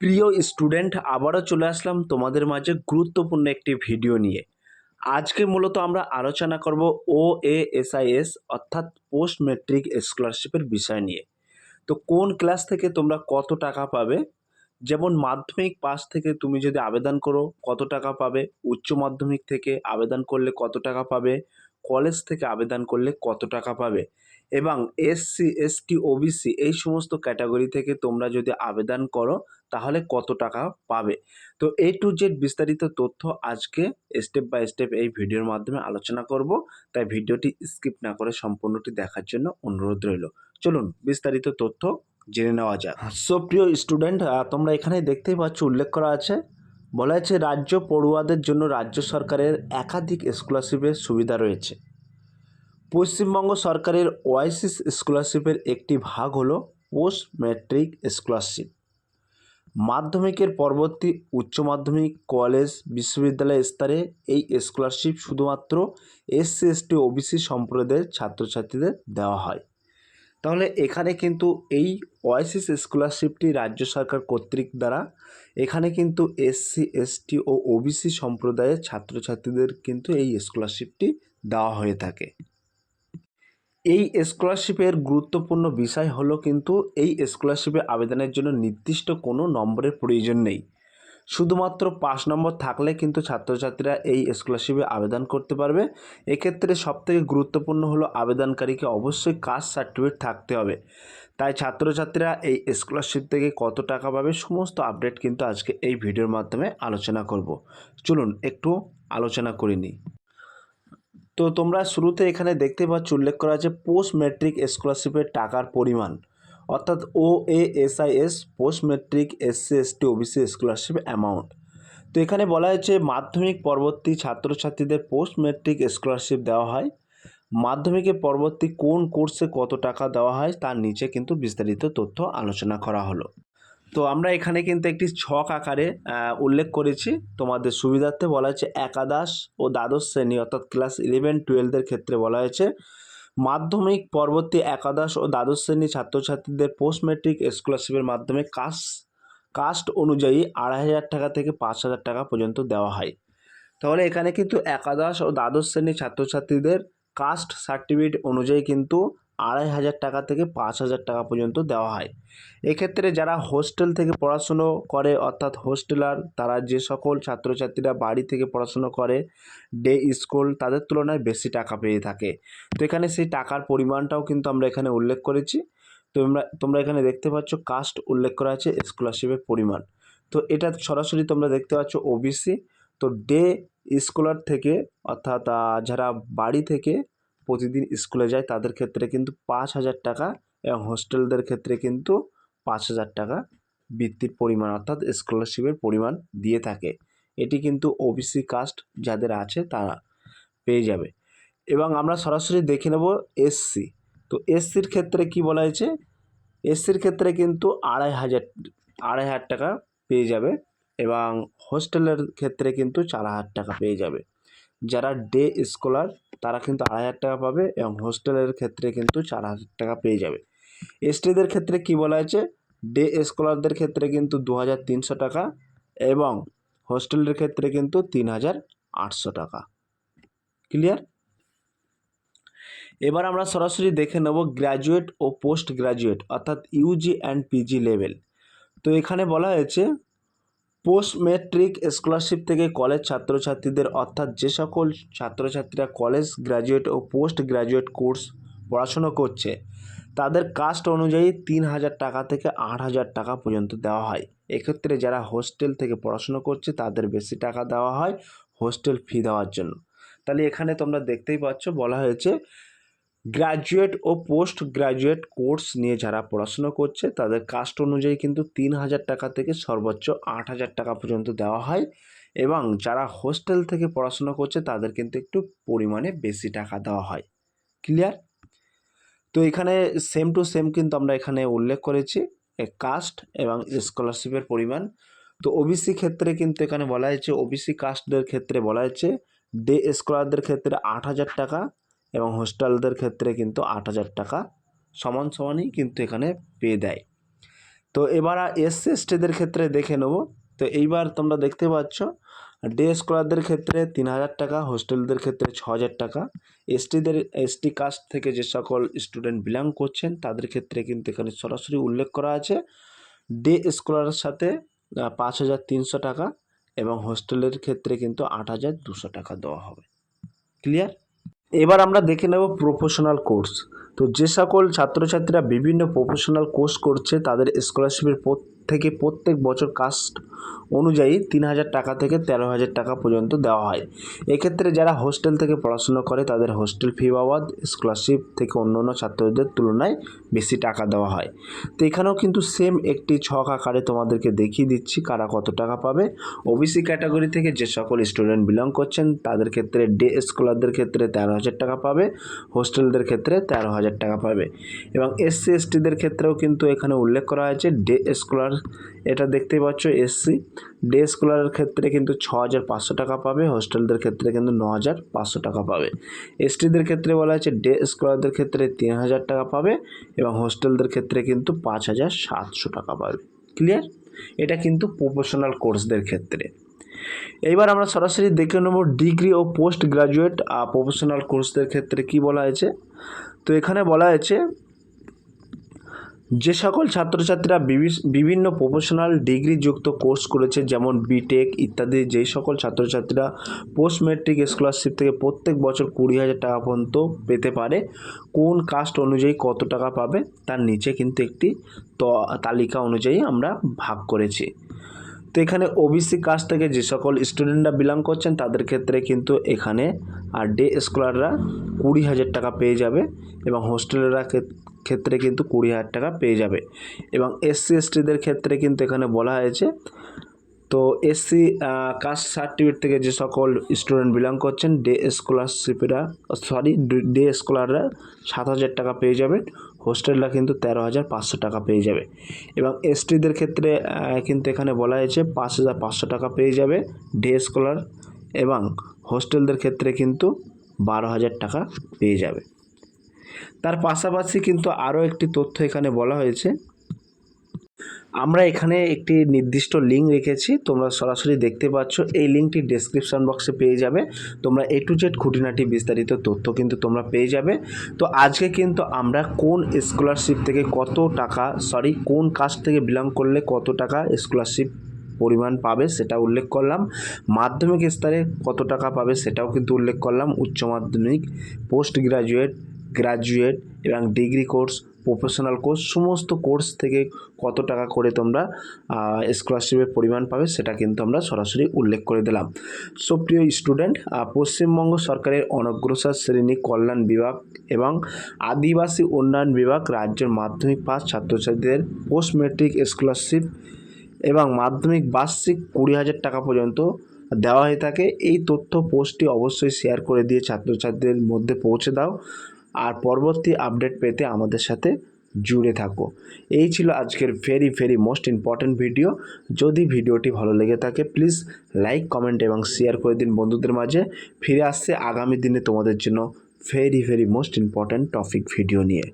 প্রিয় স্টুডেন্ট, আবারও চলে আসলাম তোমাদের মাঝে গুরুত্বপূর্ণ একটি ভিডিও নিয়ে। আজকে মূলত আমরা আলোচনা করব O A S I S অর্থাৎ পোস্ট ম্যাট্রিক স্কলারশিপের বিষয় নিয়ে। তো কোন ক্লাস থেকে তোমরা কত টাকা পাবে? যেমন মাধ্যমিক পাস থেকে তুমি যদি আবেদন করো, কত টাকা পাবে? উচ্চ মাধ্যমিক থেকে আবেদন করলে কত টাকা পাবে? কলেজ থেকে আবেদন করলে কত টাকা পাবে? এবং এসসি এসটি ওবিসি এই সমস্ত ক্যাটাগরি থেকে তোমরা যদি আবেদন করো তাহলে কত টাকা পাবে? তো এ টু জেড বিস্তারিত তথ্য আজকে স্টেপ বাই স্টেপ এই ভিডিওর মাধ্যমে আলোচনা করব। তাই ভিডিওটি স্কিপ না করে সম্পূর্ণটি দেখার জন্য অনুরোধ রইল। চলুন বিস্তারিত তথ্য জেনে নেওয়া যাক। সো প্রিয় স্টুডেন্ট তোমরা এখানে দেখতেই পাচ্ছ উল্লেখ করা আছে। বলা আছে, রাজ্য পড়ুয়াদের জন্য রাজ্য সরকারের একাধিক স্কলারশিপের সুবিধা রয়েছে। পশ্চিমবঙ্গ সরকারের ওয়াইসিস স্কলারশিপের একটি ভাগ হলো পোস্ট ম্যাট্রিক স্কলারশিপ মাধ্যমিকের পরবর্তী উচ্চ মাধ্যমিক কলেজ বিশ্ববিদ্যালয় স্তরে এই স্কলারশিপ শুধুমাত্র এসসি এসটি ওবিসি সম্প্রদায়ের ছাত্রছাত্রীদের দেওয়া হয়। তাহলে এখানে কিন্তু এই ওয়াইসিস স্কলারশিপটি রাজ্য সরকার কর্তৃক দ্বারা, এখানে কিন্তু এসসি এসটি ও ওবিসি সম্প্রদায়ের ছাত্রছাত্রীদের কিন্তু এই স্কলারশিপটি দেওয়া হয়ে থাকে। এই স্কলারশিপের গুরুত্বপূর্ণ বিষয় হলো কিন্তু এই স্কলারশিপে আবেদনের জন্য নির্দিষ্ট কোনো নম্বরের প্রয়োজন নেই। শুধুমাত্র পাঁচ নম্বর থাকলে কিন্তু ছাত্রছাত্রীরা এই স্কলারশিপে আবেদন করতে পারবে। এক্ষেত্রে সবথেকে গুরুত্বপূর্ণ হলো আবেদনকারীকে অবশ্যই কাস্ট সার্টিফিকেট থাকতে হবে। তাই ছাত্রছাত্রীরা এই স্কলারশিপ থেকে কত টাকা পাবে সমস্ত আপডেট কিন্তু আজকে এই ভিডিওর মাধ্যমে আলোচনা করব। চলুন একটু আলোচনা করে নিই। তো তোমরা শুরুতে এখানে দেখতে পাচ্ছ, উল্লেখ করা আছে পোস্ট ম্যাট্রিক স্কলারশিপের টাকার পরিমাণ। অর্থাৎ O A S I S post matric SC ST OBC scholarship amount. তো এখানে বলা হয়েছে মাধ্যমিক পরবর্তী ছাত্রছাত্রীদের পোস্ট ম্যাট্রিক স্কলারশিপ দেওয়া হয়। মাধ্যমিকের পরবর্তী কোন কোর্সে কত টাকা দেওয়া হয়, তার নিচে কিন্তু বিস্তারিত তথ্য আলোচনা করা হলো। তো আমরা এখানে কিন্তু একটি ছক আকারে উল্লেখ করেছি। তোমাদের সুবিধার্থে বলা হয়েছে একাদশ ও দ্বাদশ শ্রেণি, অর্থাৎ ক্লাস ইলেভেন টুয়েলভের ক্ষেত্রে বলা হয়েছে। মাধ্যমিক পরবর্তী একাদশ ও দ্বাদশ শ্রেণি ছাত্রছাত্রীদের পোস্ট ম্যাট্রিক স্কলারশিপের মাধ্যমে কাস্ট কাস্ট অনুযায়ী আড়াই হাজার টাকা থেকে পাঁচ হাজার টাকা পর্যন্ত দেওয়া হয়। তাহলে এখানে কিন্তু একাদশ ও দ্বাদশ শ্রেণির ছাত্রছাত্রীদের কাস্ট সার্টিফিকেট অনুযায়ী কিন্তু আড়াই হাজার টাকা থেকে পাঁচ হাজার টাকা পর্যন্ত দেওয়া হয়। এক্ষেত্রে যারা হোস্টেল থেকে পড়াশুনো করে, অর্থাৎ হোস্টেলার, তারা যে সকল ছাত্রছাত্রীরা বাড়ি থেকে পড়াশুনো করে, ডে স্কুল, তাদের তুলনায় বেশি টাকা পেয়ে থাকে। তো এখানে সেই টাকার পরিমাণটাও কিন্তু আমরা এখানে উল্লেখ করেছি। তোমরা তোমরা এখানে দেখতে পাচ্ছ কাস্ট উল্লেখ করা আছে স্কলারশিপের পরিমাণ। তো এটা সরাসরি তোমরা দেখতে পাচ্ছ ওবিসি তো ডে স্কলার থেকে, অর্থাৎ যারা বাড়ি থেকে প্রতিদিন স্কুলে যায়, তাদের ক্ষেত্রে কিন্তু পাঁচ হাজার টাকা এবং হোস্টেলদের ক্ষেত্রে কিন্তু পাঁচ হাজার টাকা বৃত্তির পরিমাণ অর্থাৎ স্কলারশিপের পরিমাণ দিয়ে থাকে। এটি কিন্তু ওবিসি কাস্ট যাদের আছে তারা পেয়ে যাবে। এবং আমরা সরাসরি দেখে নেব এসসি তো এসসির ক্ষেত্রে কি বলা হয়েছে? এসসির ক্ষেত্রে কিন্তু আড়াই হাজার আড়াই হাজার টাকা পেয়ে যাবে এবং হোস্টেলের ক্ষেত্রে কিন্তু চার হাজার টাকা পেয়ে যাবে। যারা ডে স্কলার তারা কিন্তু আড়াই হাজার টাকা পাবে এবং হোস্টেলের ক্ষেত্রে কিন্তু চার হাজার টাকা পেয়ে যাবে। এসটিদের ক্ষেত্রে কি বলা হয়েছে? ডে স্কলারদের ক্ষেত্রে কিন্তু দু হাজার তিনশো টাকা এবং হোস্টেলের ক্ষেত্রে কিন্তু তিন হাজার আটশো টাকা। ক্লিয়ার? এবার আমরা সরাসরি দেখে নেব গ্র্যাজুয়েট ও পোস্ট গ্র্যাজুয়েট অর্থাৎ ইউজি অ্যান্ড পিজি লেভেল। তো এখানে বলা হয়েছে পোস্ট ম্যাট্রিক স্কলারশিপ থেকে কলেজ ছাত্রছাত্রীদের, অর্থাৎ যে সকল ছাত্রছাত্রীরা কলেজ গ্র্যাজুয়েট ও পোস্ট গ্র্যাজুয়েট কোর্স পড়াশুনো করছে, তাদের কাস্ট অনুযায়ী তিন হাজার টাকা থেকে আট হাজার টাকা পর্যন্ত দেওয়া হয়। এক্ষেত্রে যারা হোস্টেল থেকে পড়াশুনো করছে, তাদের বেশি টাকা দেওয়া হয় হোস্টেল ফি দেওয়ার জন্য। তাহলে এখানে তোমরা দেখতেই পাচ্ছ, বলা হয়েছে গ্র্যাজুয়েট ও পোস্ট গ্র্যাজুয়েট কোর্স নিয়ে যারা পড়াশুনো করছে, তাদের কাস্ট অনুযায়ী কিন্তু তিন হাজার টাকা থেকে সর্বোচ্চ আট হাজার টাকা পর্যন্ত দেওয়া হয় এবং যারা হোস্টেল থেকে পড়াশুনো করছে, তাদের কিন্তু একটু পরিমাণে বেশি টাকা দেওয়া হয়। ক্লিয়ার তো এখানে সেম টু সেম কিন্তু আমরা এখানে উল্লেখ করেছি কাস্ট এবং স্কলারশিপের পরিমাণ। তো ওবিসি ক্ষেত্রে কিন্তু এখানে বলা হয়েছে ওবিসি কাস্টদের ক্ষেত্রে বলা হয়েছে ডে স্কলারদের ক্ষেত্রে আট হাজার টাকা এবং হোস্টেলদের ক্ষেত্রে কিন্তু আট হাজার টাকা সমান সমানই কিন্তু এখানে পেয়ে দেয়। তো এবার এসসি এসটিদের ক্ষেত্রে দেখে নেব। তো এইবার তোমরা দেখতে পাচ্ছ ডে স্কলারদের ক্ষেত্রে তিন হাজার টাকা হোস্টেলদের ক্ষেত্রে ছ হাজার টাকা। এসটিদের এসটি কাস্ট থেকে যে সকল স্টুডেন্ট বিলং করছেন, তাদের ক্ষেত্রে কিন্তু এখানে সরাসরি উল্লেখ করা আছে। ডে স্কলারের সাথে পাঁচ হাজার তিনশো টাকা এবং হোস্টেলের ক্ষেত্রে কিন্তু আট হাজার দুশো টাকা দেওয়া হবে। ক্লিয়ার এবার আমরা দেখে নেব প্রফেশনাল কোর্স তো যে সকল ছাত্রছাত্রীরা বিভিন্ন প্রফেশনাল কোর্স করছে, তাদের স্কলারশিপের থেকে প্রত্যেক বছর কাস্ট অনুযায়ী তিন হাজার টাকা থেকে তেরো হাজার টাকা পর্যন্ত দেওয়া হয়। এক্ষেত্রে যারা হোস্টেল থেকে পড়াশোনা করে, তাদের হোস্টেল ফি বাবদ স্কলারশিপ থেকে অন্য অন্য ছাত্রদের তুলনায় বেশি টাকা দেওয়া হয়। তো এখানেও কিন্তু সেম একটি ছক আকারে তোমাদেরকে দেখিয়ে দিচ্ছি কারা কত টাকা পাবে। ওবিসি ক্যাটাগরি থেকে যে সকল স্টুডেন্ট বিলং করছেন, তাদের ক্ষেত্রে ডে স্কলারদের ক্ষেত্রে তেরো হাজার টাকা পাবে হোস্টেলদের ক্ষেত্রে তেরো হাজার টাকা পাবে। এবং এসসি এসটিদের ক্ষেত্রেও কিন্তু এখানে উল্লেখ করা হয়েছে ডে স্কলার এটা দেখতেই পাচ্ছ এসসি ডে স্কলারের ক্ষেত্রে কিন্তু ছ হাজার পাঁচশো টাকা পাবে হোস্টেলদের ক্ষেত্রে কিন্তু ন হাজার পাঁচশো টাকা পাবে। এসটিদের ক্ষেত্রে বলা হয়েছে ডে স্কলারদের ক্ষেত্রে তিন হাজার টাকা পাবে এবং হোস্টেলদের ক্ষেত্রে কিন্তু পাঁচ হাজার সাতশো টাকা পাবে। ক্লিয়ার এটা কিন্তু প্রফেশনাল কোর্সদের ক্ষেত্রে। এইবার আমরা সরাসরি দেখে নেব ডিগ্রি ও পোস্ট গ্রাজুয়েট প্রফেশনাল কোর্সদের ক্ষেত্রে কি বলা হয়েছে? তো এখানে বলা হয়েছে যে সকল ছাত্রছাত্রীরা বিভি- বিভিন্ন প্রফেশনাল ডিগ্রিযুক্ত কোর্স করেছে, যেমন বিটেক ইত্যাদি যেই সকল ছাত্রছাত্রীরা পোস্ট ম্যাট্রিক স্কলারশিপ থেকে প্রত্যেক বছর কুড়ি হাজার টাকা পর্যন্ত পেতে পারে, কোন কাস্ট অনুযায়ী কত টাকা পাবে, তার নিচে কিন্তু একটি তালিকা অনুযায়ী আমরা ভাগ করেছি। তো এখানে ওবিসি কাস্ট থেকে যে সকল স্টুডেন্টরা বিলং করছেন, তাদের ক্ষেত্রে কিন্তু এখানে আর ডে স্কলাররা কুড়ি হাজার টাকা পেয়ে যাবে এবং হোস্টেলেরা ক্ষেত্রে কিন্তু কুড়ি হাজার টাকা পেয়ে যাবে। এবং এসসি এসটিদের ক্ষেত্রে কিন্তু এখানে বলা হয়েছে, তো এসসি কাস্ট সার্টিফিকেট থেকে যে সকল স্টুডেন্ট বিলং করছেন ডে স্কলারশিপেরা সরি ডে স্কলাররা সাত হাজার টাকা পেয়ে যাবে হোস্টেলরা কিন্তু তেরো হাজার পাঁচশো টাকা পেয়ে যাবে। এবং এসটিদের ক্ষেত্রে কিন্তু এখানে বলা হয়েছে পাঁচ হাজার পাঁচশো টাকা পেয়ে যাবে ডে স্কলার এবং হোস্টেলদের ক্ষেত্রে কিন্তু বারো হাজার টাকা পেয়ে যাবে। তার পাশাপাশি কিন্তু আরও একটি তথ্য এখানে বলা হয়েছে। আমরা এখানে একটি নির্দিষ্ট লিঙ্ক রেখেছি, তোমরা সরাসরি দেখতে পাচ্ছ। এই লিঙ্কটি ডেসক্রিপশন বক্সে পেয়ে যাবে। তোমরা এ টু জেড খুঁটিনাটি বিস্তারিত তথ্য কিন্তু তোমরা পেয়ে যাবে। তো আজকে কিন্তু আমরা কোন স্কলারশিপ থেকে কত টাকা সরি কোন কাস্ট থেকে বিলং করলে কত টাকা স্কলারশিপ পরিমাণ পাবে সেটা উল্লেখ করলাম। মাধ্যমিক স্তরে কত টাকা পাবে সেটাও কিন্তু উল্লেখ করলাম। উচ্চ মাধ্যমিক পোস্ট গ্রাজুয়েট গ্রাজুয়েট এবং ডিগ্রি কোর্স প্রফেশনাল কোর্স সমস্ত কোর্স থেকে কত টাকা করে তোমরা স্কলারশিপের পরিমাণ পাবে সেটা কিন্তু আমরা সরাসরি উল্লেখ করে দিলাম। সো প্রিয় স্টুডেন্ট পশ্চিমবঙ্গ সরকারের অনগ্রসর শ্রেণি কল্যাণ বিভাগ এবং আদিবাসী উন্নয়ন বিভাগ রাজ্যের মাধ্যমিক পাস ছাত্রছাত্রীদের পোস্ট ম্যাট্রিক স্কলারশিপ এবং মাধ্যমিক বার্ষিক কুড়ি হাজার টাকা পর্যন্ত দেওয়া হয়ে থাকে। এই তথ্য পোস্টটি অবশ্যই শেয়ার করে দিয়ে ছাত্রছাত্রীদের মধ্যে পৌঁছে দাও। আর পরবর্তী আপডেট পেতে আমাদের সাথে জুড়ে থাকো এই ছিল আজকের very very most important video যদি ভিডিওটি ভালো লেগে থাকে প্লিজ লাইক কমেন্ট এবং শেয়ার করে দিন বন্ধুদের মাঝে। ফিরে আসছে আগামী দিনে তোমাদের জন্য very very most important topic video নিয়ে।